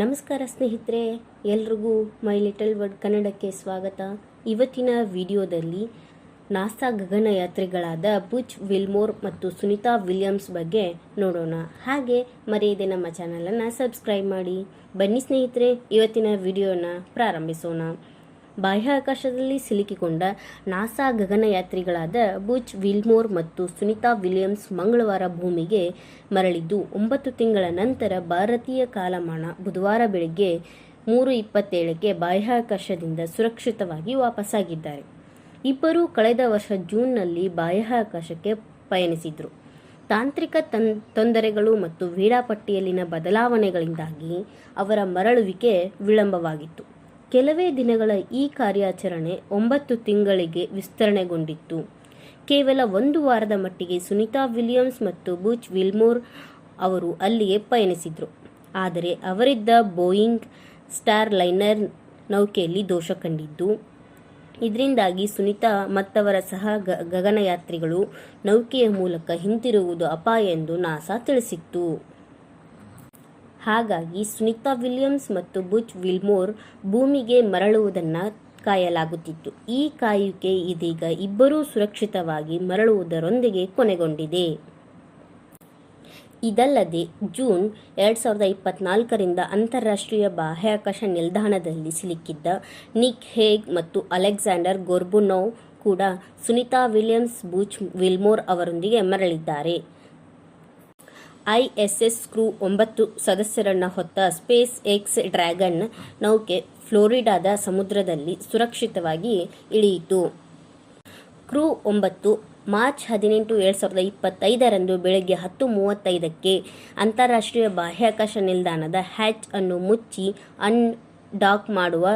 ನಮಸ್ಕಾರ ಸ್ನೇಹಿತರೆ, ಎಲ್ರಿಗೂ ಮೈ ಲಿಟಲ್ ವರ್ಡ್ ಕನ್ನಡಕ್ಕೆ ಸ್ವಾಗತ. ಇವತ್ತಿನ ವಿಡಿಯೋದಲ್ಲಿ ನಾಸಾ ಗಗನಯಾತ್ರಿಗಳಾದ ಬುಚ್ ವಿಲ್ಮೋರ್ ಮತ್ತು ಸುನಿತಾ ವಿಲಿಯಮ್ಸ್ ಬಗ್ಗೆ ನೋಡೋಣ. ಹಾಗೆ ಮರೆಯದೆ ನಮ್ಮ ಚಾನಲನ್ನು ಸಬ್ಸ್ಕ್ರೈಬ್ ಮಾಡಿ. ಬನ್ನಿ ಸ್ನೇಹಿತರೆ, ಇವತ್ತಿನ ವಿಡಿಯೋನ ಪ್ರಾರಂಭಿಸೋಣ. ಬಾಹ್ಯಾಕಾಶದಲ್ಲಿ ಸಿಲುಕಿಕೊಂಡ ನಾಸಾ ಗಗನಯಾತ್ರಿಗಳಾದ ಬುಚ್ ವಿಲ್ಮೋರ್ ಮತ್ತು ಸುನಿತಾ ವಿಲಿಯಮ್ಸ್ ಮಂಗಳವಾರ ಭೂಮಿಗೆ ಮರಳಿದ್ದು, ಒಂಬತ್ತು ತಿಂಗಳ ನಂತರ ಭಾರತೀಯ ಕಾಲಮಾನ ಬುಧವಾರ ಬೆಳಗ್ಗೆ ಮೂರು ಇಪ್ಪತ್ತೇಳಕ್ಕೆ ಬಾಹ್ಯಾಕಾಶದಿಂದ ಸುರಕ್ಷಿತವಾಗಿ ವಾಪಸ್ಸಾಗಿದ್ದಾರೆ. ಇಬ್ಬರೂ ಕಳೆದ ವರ್ಷ ಜೂನ್ನಲ್ಲಿ ಬಾಹ್ಯಾಕಾಶಕ್ಕೆ ಪಯಣಿಸಿದ್ರು. ತಾಂತ್ರಿಕ ತನ್, ತೊಂದರೆಗಳು ಮತ್ತು ವೇಳಾಪಟ್ಟಿಯಲ್ಲಿನ ಬದಲಾವಣೆಗಳಿಂದಾಗಿ ಅವರ ಮರಳುವಿಕೆ ವಿಳಂಬವಾಗಿತ್ತು. ಕೆಲವೇ ದಿನಗಳ ಈ ಕಾರ್ಯಾಚರಣೆ ಒಂಬತ್ತು ತಿಂಗಳಿಗೆ ವಿಸ್ತರಣೆಗೊಂಡಿತ್ತು. ಕೇವಲ ಒಂದು ವಾರದ ಮಟ್ಟಿಗೆ ಸುನಿತಾ ವಿಲಿಯಮ್ಸ್ ಮತ್ತು ಬುಚ್ ವಿಲ್ಮೋರ್ ಅವರು ಅಲ್ಲಿಗೆ ಪಯಣಿಸಿದರು ಆದರೆ ಅವರಿದ್ದ ಬೋಯಿಂಗ್ ಸ್ಟಾರ್ ಲೈನರ್ ನೌಕೆಯಲ್ಲಿ ದೋಷ ಕಂಡಿದ್ದು. ಇದರಿಂದಾಗಿ ಸುನಿತಾ ಮತ್ತವರ ಸಹ ಗಗನಯಾತ್ರಿಗಳು ನೌಕೆಯ ಮೂಲಕ ಹಿಂತಿರುಗುವುದು ಅಪಾಯ ಎಂದು ನಾಸಾ ತಿಳಿಸಿತ್ತು. ಹಾಗಾಗಿ ಸುನಿತಾ ವಿಲಿಯಮ್ಸ್ ಮತ್ತು ಬುಚ್ ವಿಲ್ಮೋರ್ ಭೂಮಿಗೆ ಮರಳುವುದನ್ನು ಕಾಯಲಾಗುತ್ತಿತ್ತು. ಈ ಕಾಯುವಿಕೆ ಇದೀಗ ಇಬ್ಬರೂ ಸುರಕ್ಷಿತವಾಗಿ ಮರಳುವುದರೊಂದಿಗೆ ಕೊನೆಗೊಂಡಿದೆ. ಇದಲ್ಲದೆ ಜೂನ್ ಎರಡು ಸಾವಿರದ ಇಪ್ಪತ್ನಾಲ್ಕರಿಂದ ಅಂತಾರಾಷ್ಟ್ರೀಯ ಬಾಹ್ಯಾಕಾಶ ನಿಲ್ದಾಣದಲ್ಲಿ ಸಿಲುಕಿದ್ದ ನಿಕ್ ಹೇಗ್ ಮತ್ತು ಅಲೆಕ್ಸಾಂಡರ್ ಗೊರ್ಬುನೋವ್ ಕೂಡ ಸುನಿತಾ ವಿಲಿಯಮ್ಸ್ ಬುಚ್ ವಿಲ್ಮೋರ್ ಅವರೊಂದಿಗೆ ಮರಳಿದ್ದಾರೆ. ಐಎಸ್ಎಸ್ ಕ್ರೂ ಒಂಬತ್ತು ಸದಸ್ಯರನ್ನ ಹೊತ್ತ ಸ್ಪೇಸ್ ಎಕ್ಸ್ ಡ್ರ್ಯಾಗನ್ ನೌಕೆ ಫ್ಲೋರಿಡಾದ ಸಮುದ್ರದಲ್ಲಿ ಸುರಕ್ಷಿತವಾಗಿ ಇಳಿಯಿತು. ಕ್ರೂ ಒಂಬತ್ತು ಮಾರ್ಚ್ ಹದಿನೆಂಟು ಎರಡು ಸಾವಿರದ ಇಪ್ಪತ್ತೈದರಂದು ಬೆಳಗ್ಗೆ ಹತ್ತು ಮೂವತ್ತೈದಕ್ಕೆ ಅಂತಾರಾಷ್ಟ್ರೀಯ ಬಾಹ್ಯಾಕಾಶ ನಿಲ್ದಾಣದ ಹ್ಯಾಚ್ ಅನ್ನು ಮುಚ್ಚಿ ಅನ್ ಡಾಕ್ ಮಾಡುವ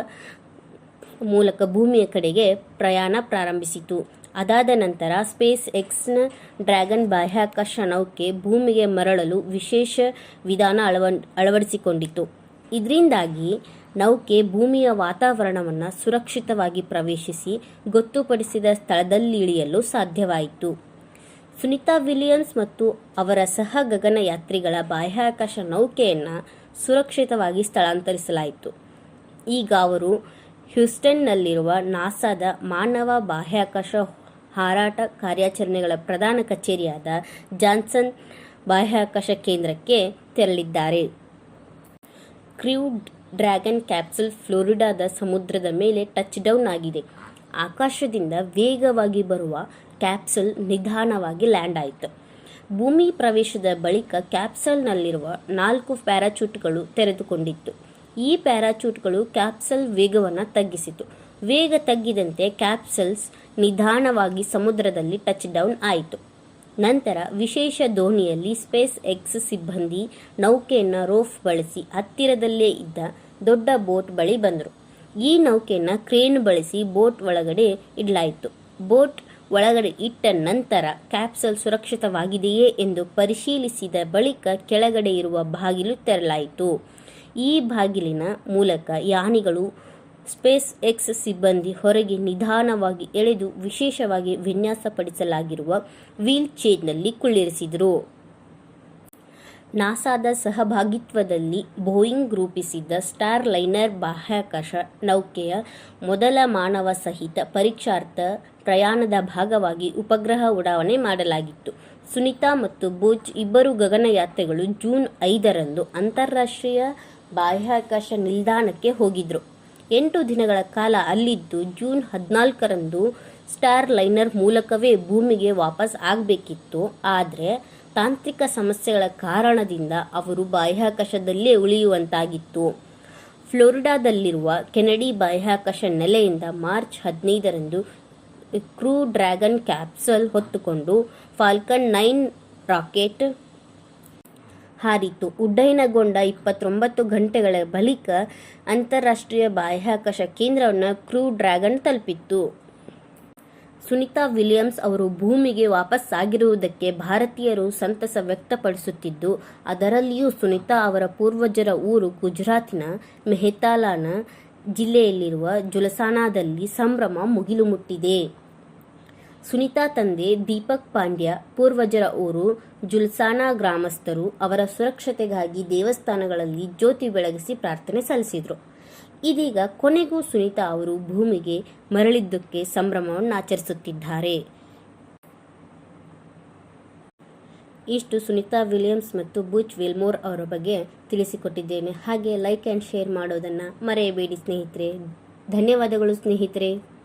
ಮೂಲಕ ಭೂಮಿಯ ಕಡೆಗೆ ಪ್ರಯಾಣ ಪ್ರಾರಂಭಿಸಿತು. ಅದಾದ ನಂತರ ಸ್ಪೇಸ್ ಎಕ್ಸ್ನ ಡ್ರ್ಯಾಗನ್ ಬಾಹ್ಯಾಕಾಶ ನೌಕೆ ಭೂಮಿಗೆ ಮರಳಲು ವಿಶೇಷ ವಿಧಾನ ಅಳವ ಅಳವಡಿಸಿಕೊಂಡಿತು ಇದರಿಂದಾಗಿ ನೌಕೆ ಭೂಮಿಯ ವಾತಾವರಣವನ್ನು ಸುರಕ್ಷಿತವಾಗಿ ಪ್ರವೇಶಿಸಿ ಗೊತ್ತುಪಡಿಸಿದ ಸ್ಥಳದಲ್ಲಿ ಇಳಿಯಲು ಸಾಧ್ಯವಾಯಿತು. ಸುನಿತಾ ವಿಲಿಯಮ್ಸ್ ಮತ್ತು ಅವರ ಸಹ ಗಗನಯಾತ್ರಿಗಳ ಬಾಹ್ಯಾಕಾಶ ನೌಕೆಯನ್ನು ಸುರಕ್ಷಿತವಾಗಿ ಸ್ಥಳಾಂತರಿಸಲಾಯಿತು. ಈಗ ಅವರು ಹ್ಯೂಸ್ಟನ್ನಲ್ಲಿರುವ ನಾಸಾದ ಮಾನವ ಬಾಹ್ಯಾಕಾಶ ಹಾರಾಟ ಕಾರ್ಯಾಚರಣೆಗಳ ಪ್ರಧಾನ ಕಚೇರಿಯಾದ ಜಾನ್ಸನ್ ಬಾಹ್ಯಾಕಾಶ ಕೇಂದ್ರಕ್ಕೆ ತೆರಳಿದ್ದಾರೆ. ಕ್ರ್ಯೂ ಡ್ರ್ಯಾಗನ್ ಕ್ಯಾಪ್ಸುಲ್ ಫ್ಲೋರಿಡಾದ ಸಮುದ್ರದ ಮೇಲೆ ಟಚ್ ಡೌನ್ ಆಗಿದೆ. ಆಕಾಶದಿಂದ ವೇಗವಾಗಿ ಬರುವ ಕ್ಯಾಪ್ಸುಲ್ ನಿಧಾನವಾಗಿ ಲ್ಯಾಂಡ್ ಆಯಿತು. ಭೂಮಿ ಪ್ರವೇಶದ ಬಳಿಕ ಕ್ಯಾಪ್ಸಲ್ನಲ್ಲಿರುವ ನಾಲ್ಕು ಪ್ಯಾರಾಚೂಟ್ಗಳು ತೆರೆದುಕೊಂಡಿತ್ತು. ಈ ಪ್ಯಾರಾಚೂಟ್ಗಳು ಕ್ಯಾಪ್ಸಲ್ ವೇಗವನ್ನು ತಗ್ಗಿಸಿತು. ವೇಗ ತಗ್ಗಿದಂತೆ ಕ್ಯಾಪ್ಸಲ್ಸ್ ನಿಧಾನವಾಗಿ ಸಮುದ್ರದಲ್ಲಿ ಟಚ್ ಡೌನ್ ಆಯಿತು. ನಂತರ ವಿಶೇಷ ದೋಣಿಯಲ್ಲಿ ಸ್ಪೇಸ್ ಎಕ್ಸ್ ಸಿಬ್ಬಂದಿ ನೌಕೆಯನ್ನು ರೋಫ್ ಬಳಸಿ ಹತ್ತಿರದಲ್ಲೇ ಇದ್ದ ದೊಡ್ಡ ಬೋಟ್ ಬಳಿ ಬಂದರು. ಈ ನೌಕೆಯನ್ನು ಕ್ರೇನ್ ಬಳಸಿ ಬೋಟ್ ಒಳಗಡೆ ಇಡಲಾಯಿತು. ಬೋಟ್ ಒಳಗಡೆ ಇಟ್ಟ ನಂತರ ಕ್ಯಾಪ್ಸಲ್ ಸುರಕ್ಷಿತವಾಗಿದೆಯೇ ಎಂದು ಪರಿಶೀಲಿಸಿದ ಬಳಿಕ ಕೆಳಗಡೆ ಇರುವ ಬಾಗಿಲು ತೆರಲಾಯಿತು ಈ ಬಾಗಿಲಿನ ಮೂಲಕ ಯಾನಿಗಳು ಸ್ಪೇಸ್ ಎಕ್ಸ್ ಸಿಬ್ಬಂದಿ ಹೊರಗೆ ನಿಧಾನವಾಗಿ ಎಳೆದು ವಿಶೇಷವಾಗಿ ವಿನ್ಯಾಸಪಡಿಸಲಾಗಿರುವ ವೀಲ್ ಚೇರ್ನಲ್ಲಿ ಕುಳ್ಳಿರಿಸಿದರು. ನಾಸಾದ ಸಹಭಾಗಿತ್ವದಲ್ಲಿ ಬೋಯಿಂಗ್ ರೂಪಿಸಿದ್ದ ಸ್ಟಾರ್ ಲೈನರ್ ಬಾಹ್ಯಾಕಾಶ ನೌಕೆಯ ಮೊದಲ ಮಾನವ ಸಹಿತ ಪರೀಕ್ಷಾರ್ಥ ಪ್ರಯಾಣದ ಭಾಗವಾಗಿ ಉಪಗ್ರಹ ಉಡಾವಣೆ ಮಾಡಲಾಗಿತ್ತು. ಸುನಿತಾ ಮತ್ತು ಬೋಜ್ ಇಬ್ಬರು ಗಗನಯಾತ್ರೆಗಳು ಜೂನ್ ಐದರಂದು ಅಂತಾರಾಷ್ಟ್ರೀಯ ಬಾಹ್ಯಾಕಾಶ ನಿಲ್ದಾಣಕ್ಕೆ ಹೋಗಿದ್ರು. ಎಂಟು ದಿನಗಳ ಕಾಲ ಅಲ್ಲಿದ್ದು ಜೂನ್ ಹದಿನಾಲ್ಕರಂದು ಸ್ಟಾರ್ ಲೈನರ್ ಮೂಲಕವೇ ಭೂಮಿಗೆ ವಾಪಸ್ ಆಗಬೇಕಿತ್ತು. ಆದರೆ ತಾಂತ್ರಿಕ ಸಮಸ್ಯೆಗಳ ಕಾರಣದಿಂದ ಅವರು ಬಾಹ್ಯಾಕಾಶದಲ್ಲೇ ಉಳಿಯುವಂತಾಗಿತ್ತು. ಫ್ಲೋರಿಡಾದಲ್ಲಿರುವ ಕೆನಡಿ ಬಾಹ್ಯಾಕಾಶ ನೆಲೆಯಿಂದ ಮಾರ್ಚ್ ಹದಿನೈದರಂದು ಕ್ರೂ ಡ್ರ್ಯಾಗನ್ ಕ್ಯಾಪ್ಸಲ್ ಹೊತ್ತುಕೊಂಡು ಫಾಲ್ಕನ್ ನೈನ್ ರಾಕೆಟ್ ಹಾರಿತು. ಉಡ್ಡಯನಗೊಂಡ ಇಪ್ಪತ್ತೊಂಬತ್ತು ಗಂಟೆಗಳ ಬಳಿಕ ಅಂತಾರಾಷ್ಟ್ರೀಯ ಬಾಹ್ಯಾಕಾಶ ಕೇಂದ್ರವನ್ನು ಕ್ರೂ ಡ್ರ್ಯಾಗನ್ ತಲುಪಿತ್ತು. ಸುನಿತಾ ವಿಲಿಯಮ್ಸ್ ಅವರು ಭೂಮಿಗೆ ವಾಪಸ್ಸಾಗಿರುವುದಕ್ಕೆ ಭಾರತೀಯರು ಸಂತಸ ವ್ಯಕ್ತಪಡಿಸುತ್ತಿದ್ದು, ಅದರಲ್ಲಿಯೂ ಸುನಿತಾ ಅವರ ಪೂರ್ವಜರ ಊರು ಗುಜರಾತಿನ ಮೆಹತಾಲಾನ ಜಿಲ್ಲೆಯಲ್ಲಿರುವ ಜುಲಸಾನಾದಲ್ಲಿ ಸಂಭ್ರಮ ಮುಗಿಲು ಮುಟ್ಟಿದೆ. ಸುನಿತಾ ತಂದೆ ದೀಪಕ್ ಪಾಂಡ್ಯ, ಪೂರ್ವಜರ ಊರು ಜುಲ್ಸಾನಾ ಗ್ರಾಮಸ್ಥರು ಅವರ ಸುರಕ್ಷತೆಗಾಗಿ ದೇವಸ್ಥಾನಗಳಲ್ಲಿ ಜ್ಯೋತಿ ಬೆಳಗಿಸಿ ಪ್ರಾರ್ಥನೆ ಸಲ್ಲಿಸಿದರು. ಇದೀಗ ಕೊನೆಗೂ ಸುನೀತಾ ಅವರು ಭೂಮಿಗೆ ಮರಳಿದ್ದಕ್ಕೆ ಸಂಭ್ರಮವನ್ನು ಆಚರಿಸುತ್ತಿದ್ದಾರೆ. ಇಷ್ಟು ಸುನೀತಾ ವಿಲಿಯಮ್ಸ್ ಮತ್ತು ಬುಚ್ ವಿಲ್ಮೋರ್ ಅವರ ಬಗ್ಗೆ ತಿಳಿಸಿಕೊಟ್ಟಿದ್ದೇನೆ. ಹಾಗೆ ಲೈಕ್ ಆ್ಯಂಡ್ ಶೇರ್ ಮಾಡೋದನ್ನು ಮರೆಯಬೇಡಿ ಸ್ನೇಹಿತರೆ. ಧನ್ಯವಾದಗಳು ಸ್ನೇಹಿತರೆ.